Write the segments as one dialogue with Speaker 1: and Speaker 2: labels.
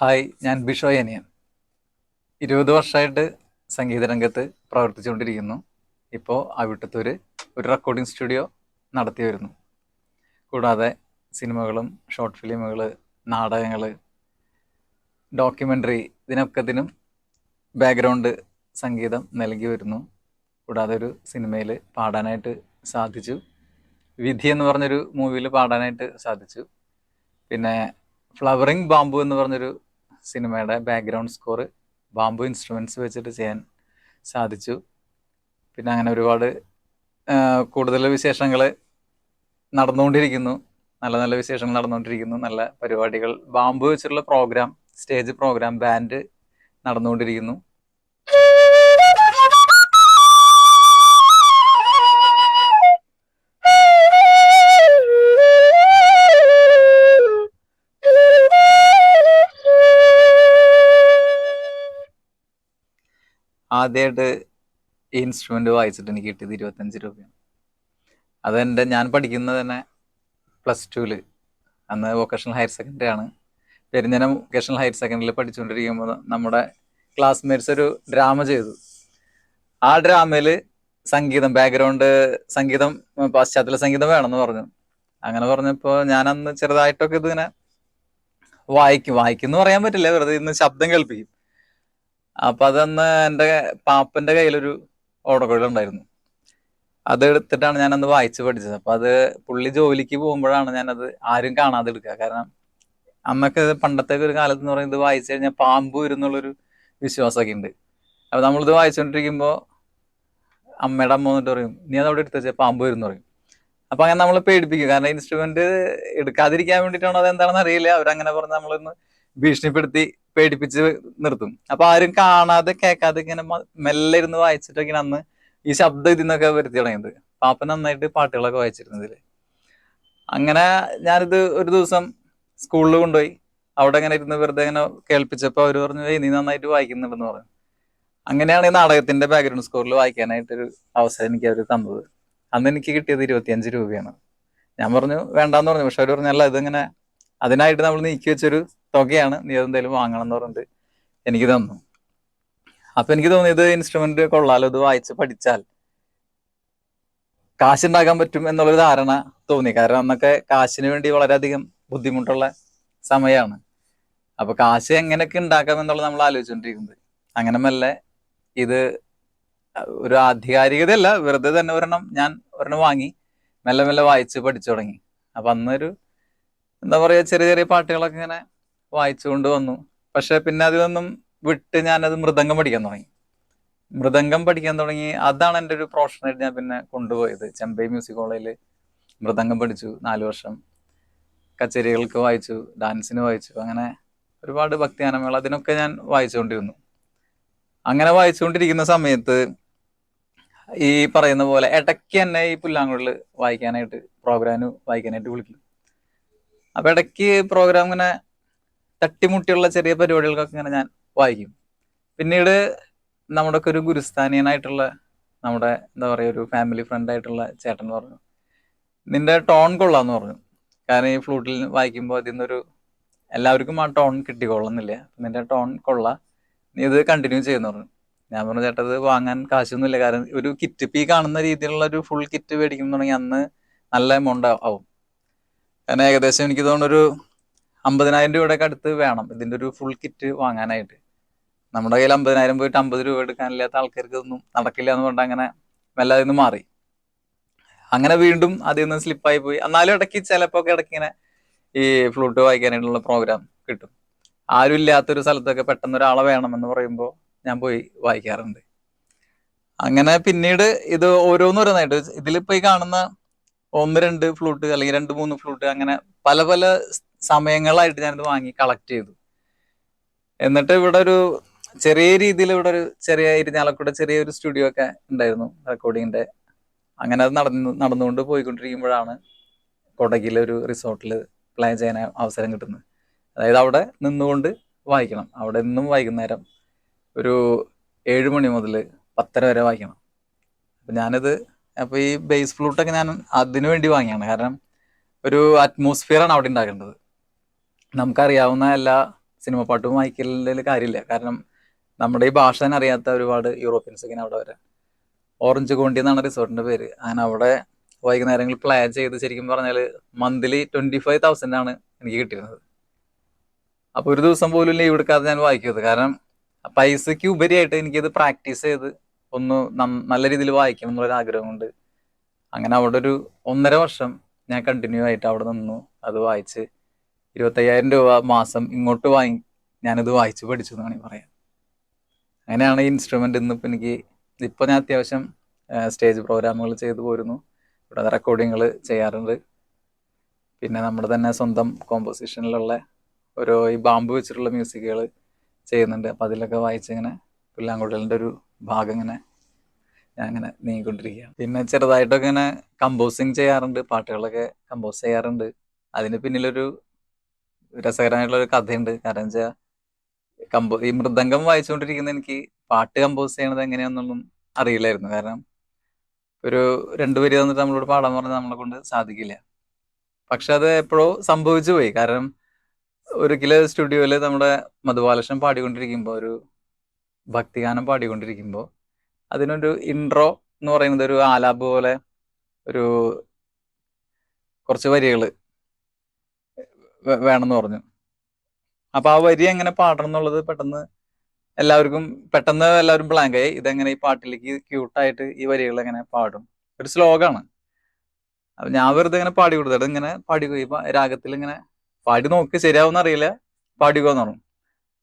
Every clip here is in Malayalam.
Speaker 1: ഹായ് ഞാൻ ബിഷോ അനിയൻ ഇരുപത് വർഷമായിട്ട് സംഗീത രംഗത്ത് പ്രവർത്തിച്ചുകൊണ്ടിരിക്കുന്നു. ഇപ്പോൾ അവിട്ടത്തൂര് ഒരു റെക്കോർഡിംഗ് സ്റ്റുഡിയോ നടത്തി വരുന്നു. കൂടാതെ സിനിമകളും ഷോർട്ട് ഫിലിമുകൾ നാടകങ്ങൾ ഡോക്യുമെന്ററി ഇതിനൊക്കത്തിനും ബാക്ക്ഗ്രൗണ്ട് സംഗീതം നൽകി വരുന്നു. കൂടാതെ ഒരു സിനിമയിൽ പാടാനായിട്ട് സാധിച്ചു. വിധി എന്ന് പറഞ്ഞൊരു മൂവിയിൽ പാടാനായിട്ട് സാധിച്ചു. പിന്നെ ഫ്ലവറിങ് ബാംബു എന്ന് പറഞ്ഞൊരു സിനിമയുടെ ബാക്ക്ഗ്രൗണ്ട് സ്കോർ ബാംബു ഇൻസ്ട്രുമെന്റ്സ് വെച്ചിട്ട് ചെയ്യാൻ സാധിച്ചു. പിന്നെ അങ്ങനെ ഒരുപാട് കൂടുതൽ വിശേഷങ്ങൾ നടന്നുകൊണ്ടിരിക്കുന്നു. നല്ല നല്ല വിശേഷങ്ങൾ നടന്നുകൊണ്ടിരിക്കുന്നു. നല്ല പരിപാടികൾ. ബാംബു വെച്ചിട്ടുള്ള പ്രോഗ്രാം സ്റ്റേജ് പ്രോഗ്രാം ബാൻഡ് നടന്നുകൊണ്ടിരിക്കുന്നു. ആദ്യമായിട്ട് ഈ ഇൻസ്ട്രുമെന്റ് വായിച്ചിട്ട് എനിക്ക് കിട്ടിയത് ഇരുപത്തഞ്ച് രൂപയാണ്. അതെന്റെ ഞാൻ പഠിക്കുന്നത് തന്നെ പ്ലസ് ടുവിൽ അന്ന് വൊക്കേഷണൽ ഹയർ സെക്കൻഡറി ആണ്. പെരിഞ്ഞനം വൊക്കേഷണൽ ഹയർ സെക്കൻഡറിയിൽ പഠിച്ചുകൊണ്ടിരിക്കുമ്പോൾ നമ്മുടെ ക്ലാസ്മേറ്റ്സ് ഒരു ഡ്രാമ ചെയ്തു. ആ ഡ്രാമയിൽ സംഗീതം ബാക്ക്ഗ്രൗണ്ട് സംഗീതം പാശ്ചാത്തല സംഗീതം വേണമെന്ന് പറഞ്ഞു. അങ്ങനെ പറഞ്ഞപ്പോൾ ഞാൻ അന്ന് ചെറുതായിട്ടൊക്കെ ഇതിങ്ങനെ വായിക്കും. വായിക്കും എന്ന് പറയാൻ പറ്റില്ല. വെറുതെ ഇന്ന് ശബ്ദം കേൾപ്പിക്കും. അപ്പൊ അതന്ന് എന്റെ പാപ്പന്റെ കയ്യിലൊരു ഓടക്കുഴൽ ഉണ്ടായിരുന്നു അത് എടുത്തിട്ടാണ് ഞാൻ അന്ന് വായിച്ച് പഠിച്ചത്. അപ്പൊ അത് പുള്ളി ജോലിക്ക് പോകുമ്പോഴാണ് ഞാനത് ആരും കാണാതെ എടുക്കുക കാരണം അന്നൊക്കെ പണ്ടത്തെ ഒരു കാലത്ത് എന്ന് പറയുന്നത് വായിച്ചു കഴിഞ്ഞാൽ പാമ്പ് വരും എന്നുള്ളൊരു വിശ്വാസമൊക്കെ ഉണ്ട്. അപ്പൊ നമ്മളിത് വായിച്ചുകൊണ്ടിരിക്കുമ്പോൾ അമ്മയുടെ അമ്മ എന്നിട്ട് പറയും നീ അത് അവിടെ എടുത്ത് വെച്ചാൽ പാമ്പ് എന്ന് പറയും. അപ്പൊ അങ്ങനെ നമ്മൾ പേടിപ്പിക്കും. കാരണം ഇൻസ്ട്രുമെന്റ് എടുക്കാതിരിക്കാൻ വേണ്ടിയിട്ടാണോ അത് എന്താണെന്ന് അറിയില്ല. അവരങ്ങനെ പറഞ്ഞ് നമ്മളൊന്ന് ഭീഷണിപ്പെടുത്തി പേടിപ്പിച്ച് നിർത്തും. അപ്പൊ ആരും കാണാതെ കേൾക്കാതെ ഇങ്ങനെ മെല്ലെ ഇരുന്ന് വായിച്ചിട്ടൊക്കെയാണ് അന്ന് ഈ ശബ്ദം ഇതിന്നൊക്കെ വരുത്തി തുടങ്ങിയത്. പാപ്പ നന്നായിട്ട് പാട്ടുകളൊക്കെ വായിച്ചിരുന്നു ഇതിൽ അങ്ങനെ ഞാനിത് ഒരു ദിവസം സ്കൂളിൽ കൊണ്ടുപോയി. അവിടെ അങ്ങനെ ഇരുന്ന് വെറുതെ ഇങ്ങനെ കേൾപ്പിച്ചപ്പോൾ അവർ പറഞ്ഞു നീ നന്നായിട്ട് വായിക്കുന്നുണ്ടെന്ന് പറഞ്ഞു. അങ്ങനെയാണ് ഈ നാടകത്തിന്റെ ബാക്ക്ഗ്രൗണ്ട് സ്കോറിൽ വായിക്കാനായിട്ടൊരു അവസരം എനിക്ക് അവർ തന്നത്. അന്ന് എനിക്ക് കിട്ടിയത് ഇരുപത്തിയഞ്ച് രൂപയാണ്. ഞാൻ പറഞ്ഞു വേണ്ടാന്ന് പറഞ്ഞു. പക്ഷെ അവർ പറഞ്ഞല്ല ഇതിങ്ങനെ അതിനായിട്ട് നമ്മൾ നീക്കി വെച്ചൊരു തുകയാണ് നീ അതെന്തായാലും വാങ്ങണം എന്ന് പറഞ്ഞിട്ട് എനിക്ക് തന്നു. അപ്പൊ എനിക്ക് തോന്നിയത് ഇൻസ്ട്രുമെന്റ് കൊള്ളാലോ ഇത് വായിച്ച് പഠിച്ചാൽ. കാശുണ്ടാക്കാൻ പറ്റും എന്നുള്ളൊരു ധാരണ തോന്നി. കാരണം അന്നൊക്കെ കാശിന് വേണ്ടി വളരെയധികം ബുദ്ധിമുട്ടുള്ള സമയമാണ് അപ്പൊ കാശ് എങ്ങനെയൊക്കെ ഉണ്ടാക്കാം എന്നുള്ളത് നമ്മൾ ആലോചിച്ചുകൊണ്ടിരിക്കുന്നത് അങ്ങനെ മെല്ലെ ഇത് ഒരു ആധികാരികതയല്ല വെറുതെ തന്നെ ഒരെണ്ണം ഞാൻ ഒരെണ്ണം വാങ്ങി മെല്ലെ മെല്ലെ വായിച്ച് പഠിച്ചു തുടങ്ങി. അപ്പൊ അന്നൊരു എന്താ പറയാ ചെറിയ ചെറിയ പാട്ടുകളൊക്കെ ഇങ്ങനെ വായിച്ചുകൊണ്ട് വന്നു പക്ഷെ പിന്നെ അതിലൊന്നും വിട്ട് ഞാനത് മൃദംഗം പഠിക്കാൻ തുടങ്ങി. മൃദംഗം പഠിക്കാൻ തുടങ്ങി. അതാണ് എന്റെ ഒരു പ്രൊഫഷനായിട്ട് ഞാൻ പിന്നെ കൊണ്ടുപോയത്. ചെമ്പൈ മ്യൂസിക് കോളേജിൽ മൃദംഗം പഠിച്ചു നാല് വർഷം. കച്ചേരികൾക്ക് വായിച്ചു ഡാൻസിന് വായിച്ചു. അങ്ങനെ ഒരുപാട് ഭക്തിഗാനമേള അതിനൊക്കെ ഞാൻ വായിച്ചുകൊണ്ടിരുന്നു. അങ്ങനെ വായിച്ചുകൊണ്ടിരിക്കുന്ന സമയത്ത് ഈ പറയുന്ന പോലെ ഇടയ്ക്ക് തന്നെ ഈ പുല്ലാങ്കുഴൽ വായിക്കാനായിട്ട് പ്രോഗ്രാമിന് വായിക്കാനായിട്ട് വിളിക്കും അപ്പൊ ഇടയ്ക്ക് പ്രോഗ്രാം ഇങ്ങനെ തട്ടിമുട്ടിയുള്ള ചെറിയ പരിപാടികൾക്കൊക്കെ ഇങ്ങനെ ഞാൻ വായിക്കും. പിന്നീട് നമ്മുടെ ഒക്കെ ഒരു ഗുരുസ്ഥാനീയനായിട്ടുള്ള നമ്മുടെ എന്താ പറയുക ഒരു ഫാമിലി ഫ്രണ്ട് ആയിട്ടുള്ള ചേട്ടൻ പറഞ്ഞു നിന്റെ ടോൺ കൊള്ളാന്ന് പറഞ്ഞു. കാരണം ഈ ഫ്ലൂട്ടിൽ വായിക്കുമ്പോൾ അതിൽ നിന്നൊരു എല്ലാവർക്കും ആ ടോൺ കിട്ടിക്കൊള്ളുന്നില്ല. നിന്റെ ടോൺ കൊള്ള. നീ ഇത് കണ്ടിന്യൂ ചെയ്യുന്നു പറഞ്ഞു. ഞാൻ പറഞ്ഞു ചേട്ടാ ഇത് വാങ്ങാൻ കാശൊന്നുമില്ല. കാരണം ഒരു കിറ്റ് പീ കാണുന്ന രീതിയിലുള്ള ഒരു ഫുൾ കിറ്റ് മേടിക്കുന്നുണ്ടെങ്കിൽ അന്ന് നല്ല എമൗണ്ട് ആവും. കാരണം ഏകദേശം എനിക്ക് തോന്നുന്നൊരു അമ്പതിനായിരം രൂപയുടെ അടുത്ത് വേണം ഇതിന്റെ ഒരു ഫുൾ കിറ്റ് വാങ്ങാനായിട്ട്. നമ്മുടെ കയ്യിൽ അമ്പതിനായിരം പോയിട്ട് അമ്പത് രൂപ എടുക്കാനില്ലാത്ത ആൾക്കാർക്ക് ഇതൊന്നും നടക്കില്ല എന്ന് പറഞ്ഞാൽ അങ്ങനെ വല്ലാതെ നിന്ന് മാറി. അങ്ങനെ വീണ്ടും അതിൽ നിന്ന് സ്ലിപ്പായി പോയി. എന്നാലും ഇടയ്ക്ക് ചിലപ്പോ ഒക്കെ ഇടയ്ക്ക് ഇങ്ങനെ ഈ ഫ്ലൂട്ട് വായിക്കാനായിട്ടുള്ള പ്രോഗ്രാം കിട്ടും. ആരും ഇല്ലാത്തൊരു സ്ഥലത്തൊക്കെ പെട്ടെന്ന് ഒരാളെ വേണമെന്ന് പറയുമ്പോൾ ഞാൻ പോയി വായിക്കാറുണ്ട്. അങ്ങനെ പിന്നീട് ഇത് ഓരോന്നോരോന്നായിട്ട് ഇതിലിപ്പോ ഈ കാണുന്ന ഒന്ന് രണ്ട് ഫ്ലൂട്ട് അല്ലെങ്കിൽ രണ്ട് മൂന്ന് ഫ്ലൂട്ട് അങ്ങനെ പല പല സമയങ്ങളായിട്ട് ഞാനിത് വാങ്ങി കളക്ട് ചെയ്തു. എന്നിട്ട് ഇവിടെ ഒരു ചെറിയ രീതിയിൽ ഇവിടെ ഒരു ചെറിയ ഇരിഞ്ഞാലക്കൂടെ ചെറിയൊരു സ്റ്റുഡിയോ ഒക്കെ ഉണ്ടായിരുന്നു റെക്കോർഡിങ്ങിന്റെ അങ്ങനെ അത് നടന്നു നടന്നുകൊണ്ട് പോയിക്കൊണ്ടിരിക്കുമ്പോഴാണ് കൊടകിലെ ഒരു റിസോർട്ടിൽ പ്ലേ ചെയ്യാൻ അവസരം കിട്ടുന്നത്. അതായത് അവിടെ നിന്നുകൊണ്ട് വായിക്കണം. അവിടെ നിന്നും വൈകുന്നേരം ഒരു ഏഴ് മണി മുതൽ പത്തര വരെ വായിക്കണം. അപ്പം ഞാനിത് അപ്പോൾ ഈ ബേസ് ഫ്ലൂട്ടൊക്കെ ഞാൻ അതിനു വേണ്ടി വാങ്ങിയാണ്. കാരണം ഒരു അറ്റ്മോസ്ഫിയറാണ് അവിടെ ഉണ്ടാക്കേണ്ടത് നമുക്കറിയാവുന്ന എല്ലാ സിനിമ പാട്ടും വായിക്കലിന്റെ കാര്യമില്ല. കാരണം നമ്മുടെ ഈ ഭാഷ തന്നെ അറിയാത്ത ഒരുപാട് യൂറോപ്യൻസ് ഇങ്ങനെ അവിടെ വരാം. ഓറഞ്ച് കോണ്ടി എന്നാണ് റിസോർട്ടിന്റെ പേര്. അങ്ങനെ അവിടെ വൈകുന്നേരങ്ങളിൽ പ്ലാൻ ചെയ്ത് ശരിക്കും പറഞ്ഞാൽ മന്ത്ലി ട്വന്റി ഫൈവ് തൗസൻഡ് ആണ് എനിക്ക് കിട്ടിയിരുന്നത്. അപ്പോൾ ഒരു ദിവസം പോലും ലീവ് എടുക്കാതെ ഞാൻ വായിക്കുന്നത് കാരണം പൈസയ്ക്ക് ഉപരിയായിട്ട് എനിക്കിത് പ്രാക്ടീസ് ചെയ്ത് ഒന്ന് നല്ല രീതിയിൽ വായിക്കണം എന്നുള്ളൊരു ആഗ്രഹം കൊണ്ട് അങ്ങനെ അവിടെ ഒരു ഒന്നര വർഷം ഞാൻ കണ്ടിന്യൂ ആയിട്ട് അവിടെ നിന്നു. അത് വായിച്ച് ഇരുപത്തയ്യായിരം രൂപ മാസം ഇങ്ങോട്ട് വാങ്ങി ഞാനിത് വായിച്ച് പഠിച്ചു എന്ന് വേണമെങ്കിൽ പറയാം. അങ്ങനെയാണ് ഈ ഇൻസ്ട്രുമെന്റ് ഇന്നിപ്പോൾ എനിക്ക് ഇപ്പോൾ ഞാൻ അത്യാവശ്യം സ്റ്റേജ് പ്രോഗ്രാമുകൾ ചെയ്തു പോരുന്നു. ഇവിടെ റെക്കോർഡിങ്ങൾ ചെയ്യാറുണ്ട്. പിന്നെ നമ്മുടെ തന്നെ സ്വന്തം കോമ്പോസിഷനിലുള്ള ഓരോ ഈ ബാമ്പ് വെച്ചിട്ടുള്ള മ്യൂസിക്കുകൾ ചെയ്യുന്നുണ്ട്. അപ്പം അതിലൊക്കെ വായിച്ചിങ്ങനെ പുല്ലാങ്കുഴലിന്റെ ഒരു ഭാഗം ഇങ്ങനെ ഞാൻ അങ്ങനെ നീങ്ങിക്കൊണ്ടിരിക്കുകയാണ്. പിന്നെ ചെറുതായിട്ടൊക്കെ ഇങ്ങനെ കമ്പോസിങ് ചെയ്യാറുണ്ട്. പാട്ടുകളൊക്കെ കമ്പോസ് ചെയ്യാറുണ്ട്. അതിന് പിന്നിലൊരു രസകരമായിട്ടുള്ള ഒരു കഥയുണ്ട്. കാരണം വെച്ചാൽ കമ്പോ ഈ മൃദംഗം വായിച്ചുകൊണ്ടിരിക്കുന്ന എനിക്ക് പാട്ട് കമ്പോസ് ചെയ്യണത് എങ്ങനെയാണെന്നൊന്നും അറിയില്ലായിരുന്നു. കാരണം ഒരു രണ്ടു വരി തന്നിട്ട് നമ്മളോട് പാടാൻ പറഞ്ഞാൽ നമ്മളെ കൊണ്ട് സാധിക്കില്ല. പക്ഷെ അത് എപ്പോഴോ സംഭവിച്ചു പോയി. കാരണം ഒരിക്കൽ സ്റ്റുഡിയോയിൽ നമ്മുടെ മധുബാലകൃഷ്ണൻ പാടിക്കൊണ്ടിരിക്കുമ്പോൾ ഒരു ഭക്തിഗാനം പാടിക്കൊണ്ടിരിക്കുമ്പോൾ അതിനൊരു ഇൻട്രോ എന്ന് പറയുന്നത് ഒരു ആലാപ് പോലെ ഒരു കുറച്ച് വരികൾ വേണമെന്ന് പറഞ്ഞു. അപ്പൊ ആ വരി എങ്ങനെ പാടണം എന്നുള്ളത് പെട്ടെന്ന് എല്ലാവർക്കും പെട്ടെന്ന് എല്ലാവരും ബ്ലാങ്ക് ആയി. ഇതെങ്ങനെ ഈ പാട്ടിലേക്ക് ക്യൂട്ടായിട്ട് ഈ വരികൾ എങ്ങനെ പാടും? ഒരു ശ്ലോകമാണ് അപ്പൊ ഞാൻ വെറുതെ ഇങ്ങനെ പാടി കൊടുത്തത് ഇങ്ങനെ പാടി പോയി രാഗത്തിൽ ഇങ്ങനെ പാടി നോക്ക് ശരിയാവുന്ന അറിയില്ല. പാടിക്കോന്ന് പറഞ്ഞു.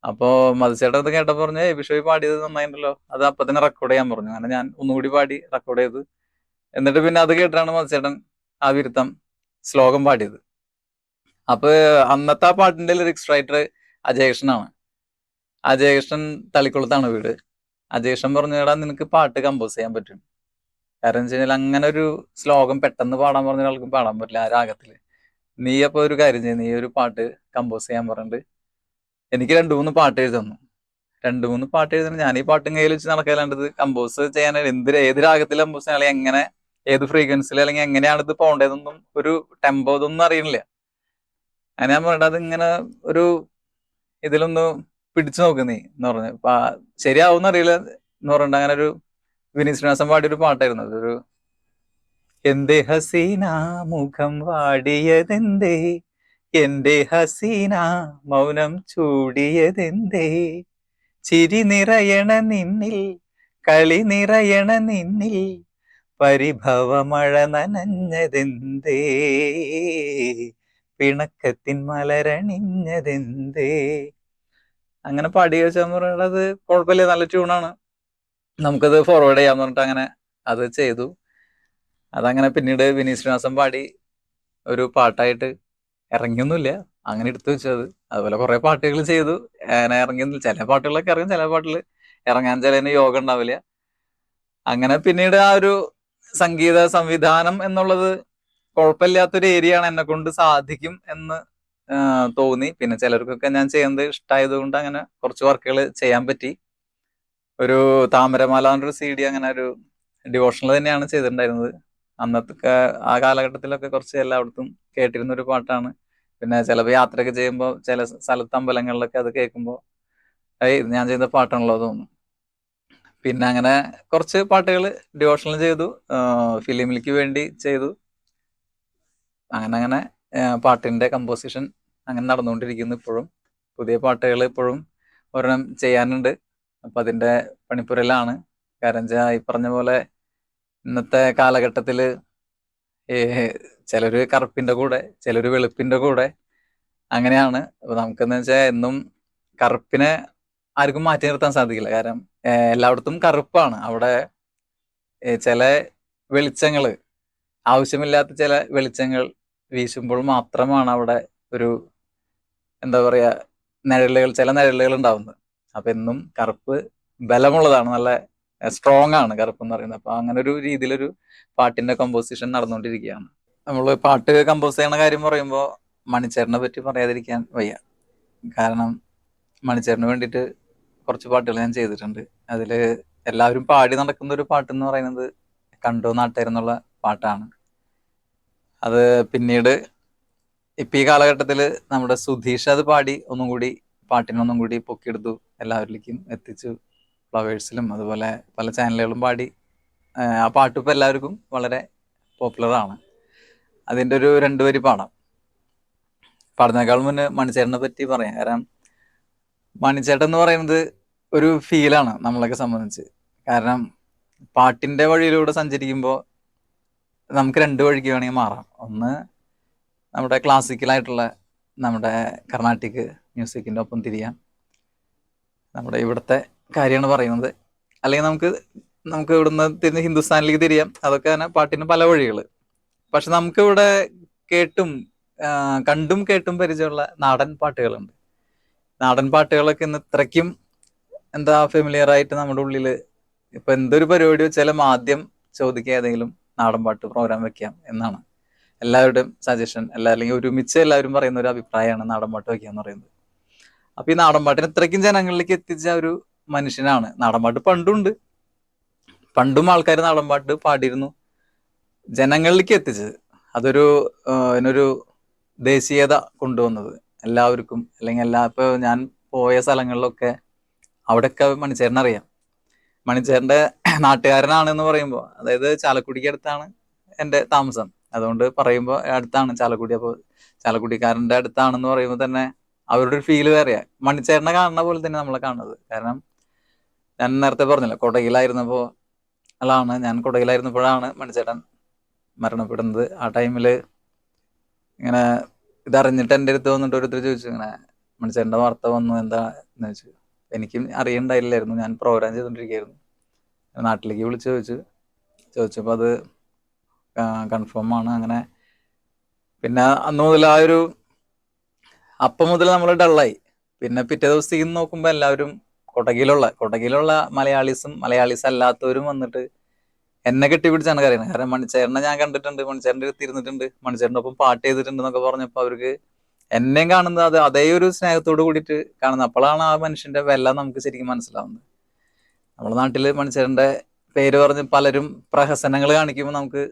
Speaker 1: അപ്പോ മധുചേട്ടൻ അത് കേട്ടപ്പോ പറഞ്ഞു ഏ വിഷയ പാടിയത് നന്നായിട്ടുണ്ടല്ലോ അത് അപ്പൊ തന്നെ റെക്കോർഡ് ചെയ്യാൻ പറഞ്ഞു. അങ്ങനെ ഞാൻ ഒന്നുകൂടി പാടി റെക്കോർഡ് ചെയ്ത്. എന്നിട്ട് പിന്നെ അത് കേട്ടിട്ടാണ് മധുചേട്ടൻ ആ വിരുത്തം ശ്ലോകം പാടിയത്. അപ്പൊ അന്നത്തെ ആ പാട്ടിന്റെ ലിറിക്സ് റൈറ്റർ അജയകൃഷ്ണനാണ്. അജയകൃഷ്ണൻ തളിക്കുളത്താണ് വീട്. അജയകൃഷ്ണൻ പറഞ്ഞു എടാ നിനക്ക് പാട്ട് കമ്പോസ് ചെയ്യാൻ പറ്റും. കാരണം വെച്ച് അങ്ങനെ ഒരു ശ്ലോകം പെട്ടെന്ന് പാടാൻ പറഞ്ഞ ഒരാൾക്കും പാടാൻ പറ്റില്ല ആ രാഗത്തിൽ. നീ അപ്പൊ ഒരു കാര്യം ചെയ്യും നീ ഒരു പാട്ട് കമ്പോസ് ചെയ്യാൻ പറഞ്ഞിട്ട് എനിക്ക് രണ്ടു മൂന്ന് പാട്ട് എഴുതുന്നു രണ്ടു മൂന്ന് പാട്ട് എഴുതുന്നു ഞാൻ ഈ പാട്ടും കയ്യിൽ വെച്ച് നടക്കലാണ്ടത് കമ്പോസ് ചെയ്യാൻ എന്ത് ഏത് രാഗത്തിൽ കമ്പോസ് ചെയ്യാൻ അല്ലെങ്കിൽ എങ്ങനെ ഏത് ഫ്രീക്വൻസിൽ അല്ലെങ്കിൽ എങ്ങനെയാണ് ഇത് പോകേണ്ടതെന്നൊന്നും ഒരു ടെമ്പോ ഇതൊന്നും അറിയണില്ല അങ്ങനെ ഞാൻ പറഞ്ഞത് അത് ഇങ്ങനെ ഒരു ഇതിലൊന്ന് പിടിച്ചു നോക്ക് നീ എന്ന് പറഞ്ഞു. അപ്പൊ ശരിയാവും അറിയില്ല എന്ന് പറഞ്ഞിട്ട് അങ്ങനെ ഒരു വിനീത് ശ്രീനിവാസൻ പാടിയ ഒരു പാട്ടായിരുന്നു. അതൊരു എന്റെ ഹസീന മുഖം വാടിയതെന്തേ? എന്റെ ഹസീന മൗനം ചൂടിയതെന്തേ? ചിരി നിറയണ നിന്നിൽ കളി നിറയണ നിന്നിൽ പരിഭവമഴ നനഞ്ഞതെന്തേ? പിണക്കത്തിൻ മലരണിഞ്ഞതെന്തേ അങ്ങനെ പാടി വെച്ചാന്ന് പറയുന്നത് കുഴപ്പമില്ല നല്ല ട്യൂണാണ് നമുക്കത് ഫോർവേഡ് ചെയ്യാന്ന് പറഞ്ഞിട്ട് അങ്ങനെ അത് ചെയ്തു. അതങ്ങനെ പിന്നീട് വിനീത് ശ്രീനിവാസൻ പാടി ഒരു പാട്ടായിട്ട് ഇറങ്ങിയൊന്നുമില്ല. അങ്ങനെ എടുത്തു വെച്ചത്. അതുപോലെ കുറെ പാട്ടുകൾ ചെയ്തു. അങ്ങനെ ഇറങ്ങിയൊന്നും ചില പാട്ടുകളൊക്കെ ഇറങ്ങും ചില പാട്ടിൽ ഇറങ്ങാൻ ചിലതിന് യോഗ ഉണ്ടാവില്ല. അങ്ങനെ പിന്നീട് ആ ഒരു സംഗീത സംവിധാനം എന്നുള്ളത് കുഴപ്പമില്ലാത്തൊരു ഏരിയ ആണ് എന്നെ കൊണ്ട് സാധിക്കും എന്ന് തോന്നി. പിന്നെ ചിലർക്കൊക്കെ ഞാൻ ചെയ്യുന്നത് ഇഷ്ടമായത് കൊണ്ട് അങ്ങനെ കുറച്ച് വർക്കുകൾ ചെയ്യാൻ പറ്റി. ഒരു താമരമാല എന്നൊരു സി ഡി അങ്ങനെ ഒരു ഡിവോഷണൽ തന്നെയാണ് ചെയ്തിട്ടുണ്ടായിരുന്നത്. അന്നത്തെ ആ കാലഘട്ടത്തിലൊക്കെ കുറച്ച് എല്ലായിടത്തും കേട്ടിരുന്ന ഒരു പാട്ടാണ്. പിന്നെ ചിലപ്പോൾ യാത്രയൊക്കെ ചെയ്യുമ്പോൾ ചില സ്ഥലത്ത് അമ്പലങ്ങളിലൊക്കെ അത് കേൾക്കുമ്പോൾ ഇത് ഞാൻ ചെയ്ത പാട്ടാണല്ലോ തോന്നുന്നു പിന്നെ അങ്ങനെ കുറച്ച് പാട്ടുകൾ ഡിവോഷണൽ ചെയ്തു. ഫിലിമിലേക്ക് വേണ്ടി ചെയ്തു. അങ്ങനെ അങ്ങനെ പാട്ടിന്റെ കമ്പോസിഷൻ അങ്ങനെ നടന്നുകൊണ്ടിരിക്കുന്നു ഇപ്പോഴും. പുതിയ പാട്ടുകൾ ഇപ്പോഴും ഒരെണ്ണം ചെയ്യാനുണ്ട്. അപ്പൊ അതിന്റെ പണിപ്പുരയിലാണ്. കാരണം വെച്ചാൽ ഈ പറഞ്ഞ പോലെ ഇന്നത്തെ കാലഘട്ടത്തിൽ ഈ ചിലര് കറുപ്പിന്റെ കൂടെ ചിലര് വെളുപ്പിന്റെ കൂടെ അങ്ങനെയാണ്. അപ്പൊ നമുക്കെന്ന് വെച്ചാൽ എന്നും കറുപ്പിനെ ആർക്കും മാറ്റി നിർത്താൻ സാധിക്കില്ല. കാരണം എല്ലായിടത്തും കറുപ്പാണ്. അവിടെ ചില വെളിച്ചങ്ങൾ ആവശ്യമില്ലാത്ത ചില വെളിച്ചങ്ങൾ വീശുമ്പോൾ മാത്രമാണ് അവിടെ ഒരു എന്താ പറയാ നിഴലുകൾ ചില നിഴലുകൾ ഉണ്ടാവുന്നത്. അപ്പൊ എന്നും കറുപ്പ് ബലമുള്ളതാണ് നല്ല സ്ട്രോങ് ആണ് കറുപ്പ് എന്ന് പറയുന്നത്. അപ്പൊ അങ്ങനെ ഒരു രീതിയിലൊരു പാട്ടിന്റെ കമ്പോസിഷൻ നടന്നുകൊണ്ടിരിക്കുകയാണ്. നമ്മൾ പാട്ട് കമ്പോസ് ചെയ്യണ കാര്യം പറയുമ്പോൾ മണിച്ചേറിനെ പറ്റി പറയാതിരിക്കാൻ വയ്യ. കാരണം മണിച്ചേറിന് വേണ്ടിയിട്ട് കുറച്ച് പാട്ടുകൾ ഞാൻ ചെയ്തിട്ടുണ്ട്. അതിൽ എല്ലാവരും പാടി നടക്കുന്ന ഒരു പാട്ട് എന്ന് പറയുന്നത് കണ്ടോ നാട്ടുകാരെന്നുള്ള പാട്ടാണ്. അത് പിന്നീട് ഇപ്പൊ ഈ കാലഘട്ടത്തിൽ നമ്മുടെ സുധീഷ് അത് പാടി ഒന്നും കൂടി പാട്ടിനൊന്നും കൂടി പൊക്കിയെടുത്തു. എല്ലാവരിലേക്കും എത്തിച്ചു. ഫ്ലവേഴ്സിലും അതുപോലെ പല ചാനലുകളും പാടി. ആ, പാട്ട് ഇപ്പം എല്ലാവർക്കും വളരെ പോപ്പുലറാണ്. അതിന്റെ ഒരു രണ്ട് വരി പാടാം. പാടുന്നേക്കാൾ മുന്നേ മണിച്ചേട്ടനെ പറ്റി പറയാം. കാരണം മണിച്ചേട്ടൻ എന്ന് പറയുന്നത് ഒരു ഫീലാണ് നമ്മളൊക്കെ സംബന്ധിച്ച്. കാരണം പാട്ടിന്റെ വഴിയിലൂടെ സഞ്ചരിക്കുമ്പോൾ നമുക്ക് രണ്ട് വഴിക്ക് വേണമെങ്കിൽ മാറാം. ഒന്ന് നമ്മുടെ ക്ലാസിക്കലായിട്ടുള്ള നമ്മുടെ കർണാട്ടിക് മ്യൂസിക്കിന്റെ ഒപ്പം തിരിയാം. നമ്മുടെ ഇവിടുത്തെ കാര്യമാണ് പറയുന്നത്. അല്ലെങ്കിൽ നമുക്ക് നമുക്ക് ഇവിടുന്ന് തിരിഞ്ഞ് ഹിന്ദുസ്ഥാനിലേക്ക് തിരിയാം. അതൊക്കെ തന്നെ പാട്ടിന് പല വഴികൾ പക്ഷെ നമുക്ക് ഇവിടെ കേട്ടും കണ്ടും കേട്ടും പരിചയമുള്ള നാടൻ പാട്ടുകളുണ്ട്. നാടൻ പാട്ടുകളൊക്കെ ഇന്ന് ഇത്രയ്ക്കും എന്താ ഫെമിലിയർ ആയിട്ട് നമ്മുടെ ഉള്ളിൽ ഇപ്പൊ എന്തൊരു പരിപാടി വെച്ചാലും ആദ്യം ചോദിക്കുക ഏതെങ്കിലും നാടൻ പാട്ട് പ്രോഗ്രാം വെക്കാം എന്നാണ്. എല്ലാവരുടെയും സജഷൻ എല്ലാ അല്ലെങ്കിൽ ഒരുമിച്ച് എല്ലാവരും പറയുന്ന ഒരു അഭിപ്രായമാണ് നാടൻ പാട്ട് വെക്കുക എന്ന് പറയുന്നത്. അപ്പൊ ഈ നാടൻ പാട്ടിനെ ഇത്രയ്ക്കും ജനങ്ങളിലേക്ക് എത്തിച്ച ഒരു മനുഷ്യനാണ്. നാടൻ പാട്ട് പണ്ടുണ്ട്. പണ്ടും ആൾക്കാർ നാടൻ പാട്ട് പാടിയിരുന്നു. ജനങ്ങളിലേക്ക് എത്തിച്ചത്. അതൊരു അതിനൊരു ദേശീയത കൊണ്ടുവന്നത്. എല്ലാവർക്കും അല്ലെങ്കിൽ എല്ലാ ഇപ്പൊ ഞാൻ പോയ സ്ഥലങ്ങളിലൊക്കെ അവിടെയൊക്കെ മണിച്ചേരനെ അറിയാം നാട്ടുകാരനാണ് എന്ന് പറയുമ്പോൾ അതായത് ചാലക്കുടിക്ക് അടുത്താണ് എന്റെ താമസം. അതുകൊണ്ട് പറയുമ്പോൾ അടുത്താണ് ചാലക്കുടി. അപ്പോൾ ചാലക്കുടിക്കാരന്റെ അടുത്താണെന്ന് പറയുമ്പോൾ തന്നെ അവരുടെ ഒരു ഫീൽ വേറെയാ. മണിച്ചേരനെ കാണുന്ന പോലെ തന്നെ നമ്മളെ കാണുന്നത്. കാരണം ഞാൻ നേരത്തെ പറഞ്ഞില്ല കൊടകിലായിരുന്നപ്പോൾ അതാണ് ഞാൻ കൊടകിലായിരുന്നപ്പോഴാണ് മണിച്ചേട്ടൻ മരണപ്പെടുന്നത്. ആ ടൈമിൽ ഇങ്ങനെ ഇതറിഞ്ഞിട്ട് എന്റെ അടുത്ത് വന്നിട്ട് ഓരോരുത്തർ ചോദിച്ചു ഇങ്ങനെ മണിച്ചേട്ടന്റെ വാർത്ത വന്നു എന്താ? എന്ന് ചോദിച്ചു. എനിക്കും അറിയണ്ടായില്ലായിരുന്നു. ഞാൻ പ്രോഗ്രാം ചെയ്തുകൊണ്ടിരിക്കുകയായിരുന്നു. നാട്ടിലേക്ക് വിളിച്ച് ചോദിച്ചു ചോദിച്ചപ്പോൾ അത് കൺഫേം ആണ് അങ്ങനെ. പിന്നെ അന്ന് മുതൽ ആ ഒരു അപ്പം മുതൽ നമ്മൾ ഡള്ളായി പിന്നെ പിറ്റേ ദിവസത്തേക്ക് നോക്കുമ്പോൾ എല്ലാവരും കൊടകിലുള്ള കൊടകിലുള്ള മലയാളീസും മലയാളീസ് അല്ലാത്തവരും വന്നിട്ട് എന്നെ കെട്ടിപ്പിടിച്ചാണ് കരയുന്നത്. കാരണം മണിച്ചേരനെ ഞാൻ കണ്ടിട്ടുണ്ട് മണിച്ചേരന്റെ തിരുന്നിട്ടുണ്ട് മണിച്ചേരന്റെ ഒപ്പം പാട്ട് ചെയ്തിട്ടുണ്ട് എന്നൊക്കെ പറഞ്ഞപ്പോൾ അവർക്ക് എന്നെയും കാണുന്നത് അത് അതേ ഒരു സ്നേഹത്തോട് കൂടിയിട്ട് കാണുന്നത്. അപ്പോഴാണ് ആ മനുഷ്യന്റെ വില നമുക്ക് ശരിക്കും മനസ്സിലാവുന്നത്. നമ്മുടെ നാട്ടിൽ മനുഷ്യരുടെ പേര് പറഞ്ഞ് പലരും പ്രഹസനങ്ങൾ കാണിക്കുമ്പോൾ നമുക്ക്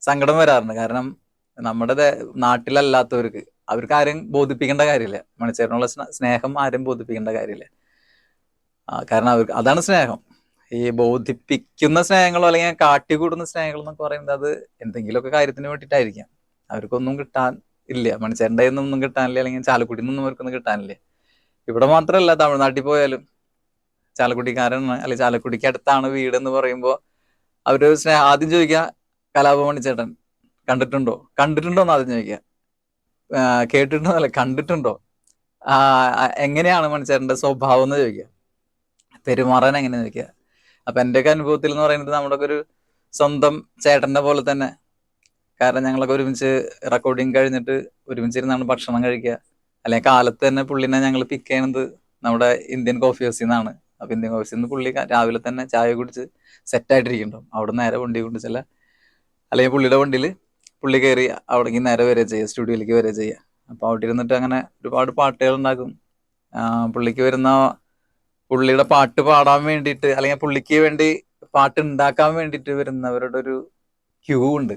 Speaker 1: സങ്കടം വരാറുണ്ട്. കാരണം നമ്മുടെ നാട്ടിലല്ലാത്തവർക്ക് അവർക്ക് ആരും ബോധിപ്പിക്കേണ്ട കാര്യമില്ല. മണിച്ചേരനുള്ള സ്നേഹം ആരും ബോധിപ്പിക്കേണ്ട കാര്യമില്ല. കാരണം അവർക്ക് അതാണ് സ്നേഹം. ഈ ബോധിപ്പിക്കുന്ന സ്നേഹങ്ങളോ അല്ലെങ്കിൽ കാട്ടിക്കൂടുന്ന സ്നേഹങ്ങൾ എന്നൊക്കെ പറയുന്നത് അത് എന്തെങ്കിലുമൊക്കെ കാര്യത്തിന് വേണ്ടിയിട്ടായിരിക്കാം. അവർക്കൊന്നും കിട്ടാൻ ഇല്ല. മണിച്ചേരന്റെ ഒന്നും കിട്ടാനില്ല. അല്ലെങ്കിൽ ചാലക്കുടിയിൽ നിന്നും അവർക്കൊന്നും കിട്ടാനില്ല. ഇവിടെ മാത്രമല്ല തമിഴ്നാട്ടിൽ പോയാലും ചാലക്കുടിക്കാരാണ് അല്ലെ ചാലക്കുടിക്ക് അടുത്താണ് വീട് എന്ന് പറയുമ്പോൾ അവർ സ്നേഹ ആദ്യം ചോദിക്കുക കലാഭവണി ചേട്ടൻ കണ്ടിട്ടുണ്ടോ? കണ്ടിട്ടുണ്ടോ എന്ന് ആദ്യം ചോദിക്കുക കേട്ടിട്ടുണ്ടോ അല്ല കണ്ടിട്ടുണ്ടോ? എങ്ങനെയാണ് മണിച്ചേട്ടന്റെ സ്വഭാവം എന്ന് ചോദിക്കുക പെരുമാറാൻ എങ്ങനെ ചോദിക്കുക അപ്പൊ എന്റെയൊക്കെ അനുഭവത്തിൽ എന്ന് പറയുന്നത് നമ്മുടെ ഒരു സ്വന്തം ചേട്ടന്റെ പോലെ തന്നെ. കാരണം ഞങ്ങളൊക്കെ ഒരുമിച്ച് റെക്കോർഡിങ് കഴിഞ്ഞിട്ട് ഒരുമിച്ച് ഇരുന്നാണ് ഭക്ഷണം കഴിക്കുക അല്ലെങ്കിൽ കാലത്ത് തന്നെ പുള്ളിനെ ഞങ്ങൾ പിക്ക് ചെയ്യണത് നമ്മുടെ ഇന്ത്യൻ കോഫി ഹൗസിൽ നിന്നാണ് അപ്പൊ ഇന്ത്യൻ കോഫി ഹൗസിൽ നിന്ന് പുള്ളി രാവിലെ തന്നെ ചായ കുടിച്ച് സെറ്റ് അവിടെ നേരെ വണ്ടി കൊണ്ട് ചില അല്ലെങ്കിൽ പുള്ളിയുടെ വണ്ടിയിൽ പുള്ളി കയറി അവിടേക്ക് നേരെ വരെ ചെയ്യുക സ്റ്റുഡിയോയിലേക്ക് വരെ ചെയ്യുക അപ്പൊ അവിടെ ഇരുന്നിട്ട് അങ്ങനെ ഒരുപാട് പാട്ടുകൾ ഉണ്ടാക്കും. പുള്ളിക്ക് വരുന്ന പുള്ളിയുടെ പാട്ട് പാടാൻ വേണ്ടിയിട്ട് അല്ലെങ്കിൽ പുള്ളിക്ക് വേണ്ടി പാട്ട് ഉണ്ടാക്കാൻ വേണ്ടിയിട്ട് വരുന്നവരുടെ ഒരു ക്യൂ ഉണ്ട്.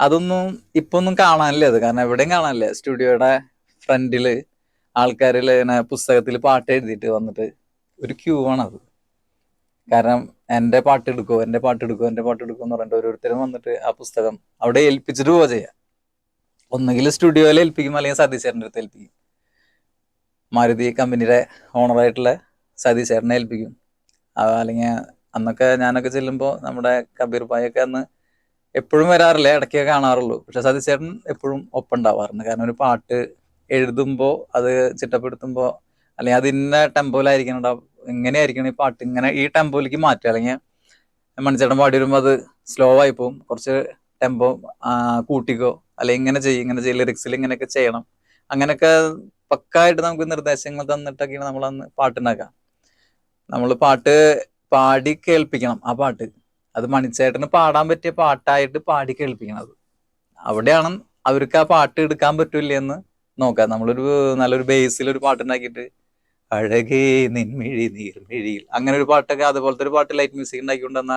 Speaker 1: അതൊന്നും ഇപ്പൊ ഒന്നും കാണാനില്ല അത്. കാരണം എവിടെയും കാണാനില്ല. സ്റ്റുഡിയോയുടെ ഫ്രണ്ടിൽ ആൾക്കാരിൽ ഇങ്ങനെ പുസ്തകത്തിൽ പാട്ട് എഴുതിയിട്ട് വന്നിട്ട് ഒരു ക്യൂ ആണ് അത് കാരണം എന്റെ പാട്ട് എടുക്കോ എന്റെ പാട്ട് എടുക്കോ എന്റെ പാട്ട് എടുക്കോ എന്ന് പറഞ്ഞിട്ട് ഓരോരുത്തരും വന്നിട്ട് ആ പുസ്തകം അവിടെ ഏൽപ്പിച്ചിട്ട് പോവാ ചെയ്യാം. ഒന്നുകിൽ സ്റ്റുഡിയോയിൽ ഏൽപ്പിക്കും അല്ലെങ്കിൽ സതീശേരന്റെ അടുത്ത് ഏൽപ്പിക്കും. മാരുതി കമ്പനിയുടെ ഓണറായിട്ടുള്ള സതീശേരനെ ഏൽപ്പിക്കും. അല്ലെങ്കിൽ അന്നൊക്കെ ഞാനൊക്കെ ചെല്ലുമ്പോൾ നമ്മുടെ കബീർ ഭായൊക്കെ അന്ന് എപ്പോഴും വരാറില്ല ഇടയ്ക്കേ കാണാറുള്ളൂ. പക്ഷെ സതീശേരൻ എപ്പോഴും ഒപ്പം ഉണ്ടാവാറുണ്ട്. കാരണം ഒരു പാട്ട് എഴുതുമ്പോൾ അത് ചിട്ടപ്പെടുത്തുമ്പോൾ അല്ലെങ്കിൽ അത് ഇന്ന ടെമ്പോയിലായിരിക്കണം എങ്ങനെയായിരിക്കണം ഈ പാട്ട് ഇങ്ങനെ ഈ ടെമ്പോയിലേക്ക് മാറ്റുക? അല്ലെങ്കിൽ മണിച്ചേട്ടൻ പാടി വരുമ്പോൾ അത് സ്ലോ ആയി പോകും. കുറച്ച് ടെമ്പോ കൂട്ടിക്കോ? അല്ലെങ്കിൽ ഇങ്ങനെ ചെയ്യും ഇങ്ങനെ ചെയ്യും ലിറിക്സിൽ ഇങ്ങനെയൊക്കെ ചെയ്യണം. അങ്ങനെയൊക്കെ പക്കായിട്ട് നമുക്ക് നിർദ്ദേശങ്ങൾ തന്നിട്ടൊക്കെയാണ് നമ്മൾ അന്ന് പാട്ടുണ്ടാക്കുക. നമ്മൾ പാട്ട് പാടി കേൾപ്പിക്കണം ആ പാട്ട്. അത് മണിച്ചേട്ടന് പാടാൻ പറ്റിയ പാട്ടായിട്ട് പാടി കേൾപ്പിക്കണം അത്. അവിടെയാണ് അവർക്ക് ആ പാട്ട് എടുക്കാൻ പറ്റൂല എന്ന് നോക്കാം നമ്മളൊരു നല്ലൊരു ബേസിൽ ഒരു പാട്ടുണ്ടാക്കിയിട്ട് അഴകേ നിൻമിഴി നീർമിഴിയിൽ. അങ്ങനെ ഒരു പാട്ടൊക്കെ അതുപോലത്തെ ഒരു പാട്ട് ലൈറ്റ് മ്യൂസിക് ഉണ്ടാക്കിക്കൊണ്ടെന്ന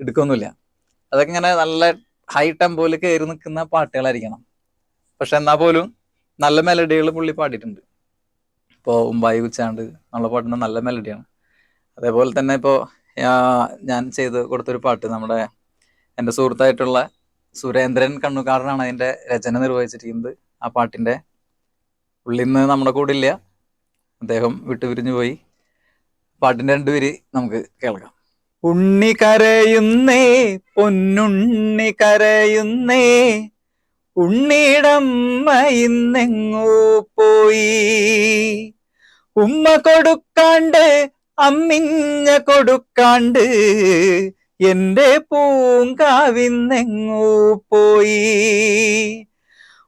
Speaker 1: എടുക്കൊന്നുമില്ല. അതൊക്കെ ഇങ്ങനെ നല്ല ഹൈ ടെമ്പോയിൽ കയറി നിൽക്കുന്ന പാട്ടുകളായിരിക്കണം. പക്ഷെ എന്നാൽ പോലും നല്ല മെലഡികൾ പുള്ളി പാടിയിട്ടുണ്ട്. ഇപ്പോൾ ഉമ്പായി ഉച്ചാണ്ട് നമ്മളെ പാട്ടിന് നല്ല മെലഡിയാണ് അതേപോലെ തന്നെ ഇപ്പോൾ ഞാൻ ചെയ്ത് കൊടുത്തൊരു പാട്ട് നമ്മുടെ എന്റെ സുഹൃത്തായിട്ടുള്ള സുരേന്ദ്രൻ കണ്ണുകാരനാണ് അതിന്റെ രചന നിർവഹിച്ചിരിക്കുന്നത്. ആ പാട്ടിന്റെ ഉള്ളിൽ ഇന്ന് നമ്മുടെ കൂടെ ഇല്ല അദ്ദേഹം വിട്ടുപിരിഞ്ഞു പോയി. പാട്ടിന്റെ രണ്ടുപേര് നമുക്ക് കേൾക്കാം. ഉണ്ണി കരയുന്നേ പൊന്നുണ്ണി കരയുന്നേ ഉണ്ണിടമ്മ ഇന്നെങ്ങോ പോയി. ഉമ്മ കൊടുക്കാണ്ട് അമ്മിഞ്ഞ കൊടുക്കാണ്ട് എന്റെ പൂങ്കാവിന്നെങ്ങോ പോയി.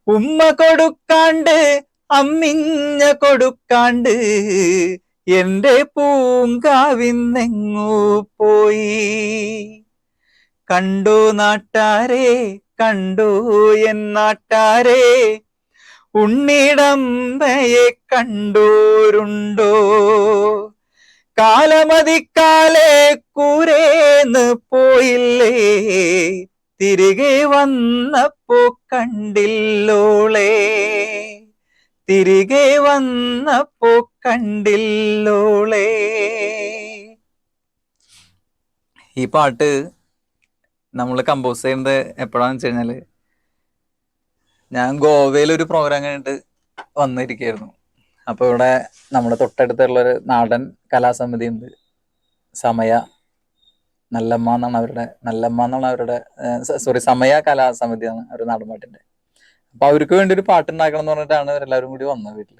Speaker 1: ഉമ്മ കൊടുക്കാണ്ട് അമ്മിഞ്ഞ കൊടുക്കാണ്ട് എന്റെ പൂങ്കാവിന്നെങ്ങോ പോയി. കണ്ടു നാട്ടാരെ കണ്ടു എന്നാട്ടാരെ ഉണ്ണിടമ്പയെ കണ്ടോരുണ്ടോ? കാലമതിക്കാലെ കൂരേന്ന് പോയില്ലേ? തിരികെ വന്നപ്പോ കണ്ടില്ലോളെ? തിരികെ വന്നപ്പോ കണ്ടില്ലോളേ. ഈ പാട്ട് നമ്മൾ കമ്പോസ് ചെയ്യുന്നത് എപ്പോഴാന്ന് വെച്ച് കഴിഞ്ഞാൽ ഞാൻ ഗോവയിൽ ഒരു പ്രോഗ്രാം കഴിഞ്ഞിട്ട് വന്നിരിക്കുകയായിരുന്നു. അപ്പൊ ഇവിടെ നമ്മുടെ തൊട്ടടുത്തുള്ള ഒരു നാടൻ കലാസമിതി ഉണ്ട്. സമയ നല്ലമ്മ എന്നാണ് അവരുടെ നല്ലമ്മ എന്നാണ് അവരുടെ സോറി സമയ കലാസമിതിയാണ് ഒരു നാടൻപാട്ടിന്റെ അപ്പൊ അവർക്ക് വേണ്ടി ഒരു പാട്ട് ഉണ്ടാക്കണം എന്ന് പറഞ്ഞിട്ടാണ് അവരെല്ലാവരും കൂടി വന്നത് വീട്ടിൽ.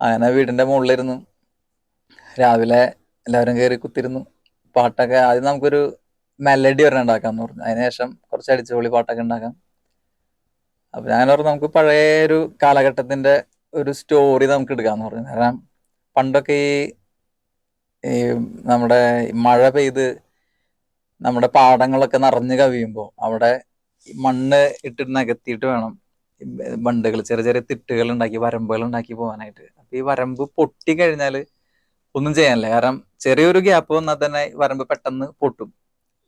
Speaker 1: അങ്ങനെ വീടിന്റെ മുകളിലിരുന്നു. രാവിലെ എല്ലാവരും കയറി കുത്തിരുന്നു. പാട്ടൊക്കെ ആദ്യം നമുക്കൊരു മെലഡി വരെ ഉണ്ടാക്കാന്ന് പറഞ്ഞു. അതിനുശേഷം കുറച്ച് അടിച്ചുപൊളി പാട്ടൊക്കെ ഉണ്ടാക്കാം. അപ്പൊ ഞാൻ പറഞ്ഞു നമുക്ക് പഴയ ഒരു കാലഘട്ടത്തിന്റെ ഒരു സ്റ്റോറി നമുക്ക് എടുക്കാന്ന് പറഞ്ഞു. കാരണം പണ്ടൊക്കെ ഈ ഈ നമ്മുടെ മഴ പെയ്ത് നമ്മുടെ പാടങ്ങളൊക്കെ നിറഞ്ഞു കവിയുമ്പോൾ അവിടെ മണ്ണ് ഇട്ട് നികത്തിയിട്ട് വേണം. ബണ്ടുകൾ ചെറിയ ചെറിയ തിട്ടുകൾ ഉണ്ടാക്കി വരമ്പുകൾ ഉണ്ടാക്കി പോകാനായിട്ട് അപ്പൊ ഈ വരമ്പ് പൊട്ടി കഴിഞ്ഞാൽ ഒന്നും ചെയ്യാനില്ല. കാരണം ചെറിയൊരു ഗ്യാപ്പ് വന്നാൽ തന്നെ വരമ്പ് പെട്ടെന്ന് പൊട്ടും.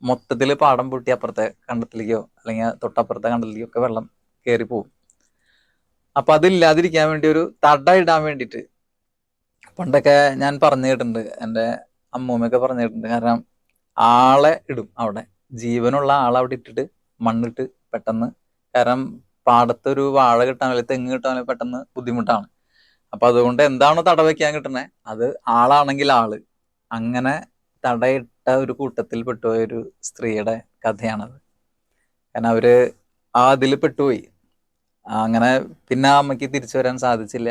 Speaker 1: മൊത്തത്തിൽ പാടം പൊട്ടി അപ്പുറത്തെ കണ്ടത്തിലേക്കോ അല്ലെങ്കിൽ തൊട്ടപ്പുറത്തെ കണ്ടത്തിലേക്കോ ഒക്കെ വെള്ളം കയറി പോകും അപ്പൊ അതില്ലാതിരിക്കാൻ വേണ്ടി ഒരു തട ഇടാൻ വേണ്ടിയിട്ട് പണ്ടൊക്കെ ഞാൻ പറഞ്ഞു കേട്ടിട്ടുണ്ട്. എന്റെ അമ്മൂമ്മയൊക്കെ പറഞ്ഞു കേട്ടിട്ടുണ്ട്. കാരണം ആളെ ഇടും അവിടെ. ജീവനുള്ള ആളെ അവിടെ ഇട്ടിട്ട് മണ്ണിട്ട് പെട്ടെന്ന്. കാരണം പാടത്ത് ഒരു വാഴ കിട്ടാൻ അല്ലെങ്കിൽ തെങ്ങ് കിട്ടാൻ പെട്ടെന്ന് ബുദ്ധിമുട്ടാണ്. അപ്പൊ അതുകൊണ്ട് എന്താണോ തട വെക്കാൻ കിട്ടണേ? അത് ആളാണെങ്കിൽ ആൾ. അങ്ങനെ തടയിട്ട ഒരു കൂട്ടത്തിൽ പെട്ടുപോയ ഒരു സ്ത്രീയുടെ കഥയാണത്. കാരണം അവർ ആ അതിൽ പെട്ടുപോയി. അങ്ങനെ പിന്നെ ആ അമ്മയ്ക്ക് തിരിച്ചു വരാൻ സാധിച്ചില്ല.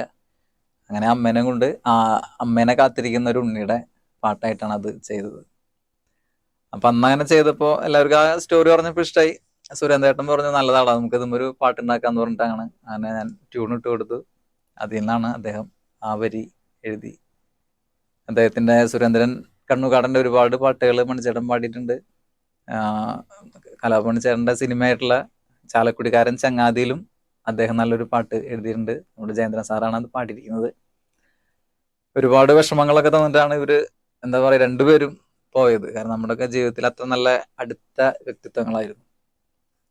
Speaker 1: അങ്ങനെ അമ്മേനെ കൊണ്ട് ആ അമ്മേനെ കാത്തിരിക്കുന്ന ഒരു ഉണ്ണിയുടെ പാട്ടായിട്ടാണ് അത് ചെയ്തത്. അപ്പൊ അന്ന് അങ്ങനെ ചെയ്തപ്പോ എല്ലാവർക്കും ആ സ്റ്റോറി പറഞ്ഞപ്പോ ഇഷ്ടമായി സുരേന്ദ്രേട്ടൻ പറഞ്ഞു നല്ലതാണ് നമുക്ക് ഇതും ഒരു പാട്ടുണ്ടാക്കാന്ന് പറഞ്ഞിട്ടാണ് അങ്ങനെ ഞാൻ ട്യൂൺ ഇട്ട് കൊടുത്തു. അതിൽ നിന്നാണ് അദ്ദേഹം ആ വരി എഴുതി. അദ്ദേഹത്തിന്റെ സുരേന്ദ്രൻ കണ്ണുകാടന്റെ ഒരുപാട് പാട്ടുകൾ മണിച്ചേട്ടൻ പാടിയിട്ടുണ്ട്. കലാപണിച്ചേട്ടന്റെ സിനിമയായിട്ടുള്ള ചാലക്കുടിക്കാരൻ ചങ്ങാതിയിലും അദ്ദേഹം നല്ലൊരു പാട്ട് എഴുതിയിട്ടുണ്ട്. നമ്മുടെ ജയേന്ദ്രൻ സാറാണ് അത് പാടിയിരിക്കുന്നത്. ഒരുപാട് വിഷമങ്ങളൊക്കെ തന്നിട്ടാണ് ഇവർ എന്താ പറയാ രണ്ടുപേരും പോയത്. കാരണം നമ്മുടെയൊക്കെ ജീവിതത്തിൽ അത്ര നല്ല അടുത്ത വ്യക്തിത്വങ്ങളായിരുന്നു.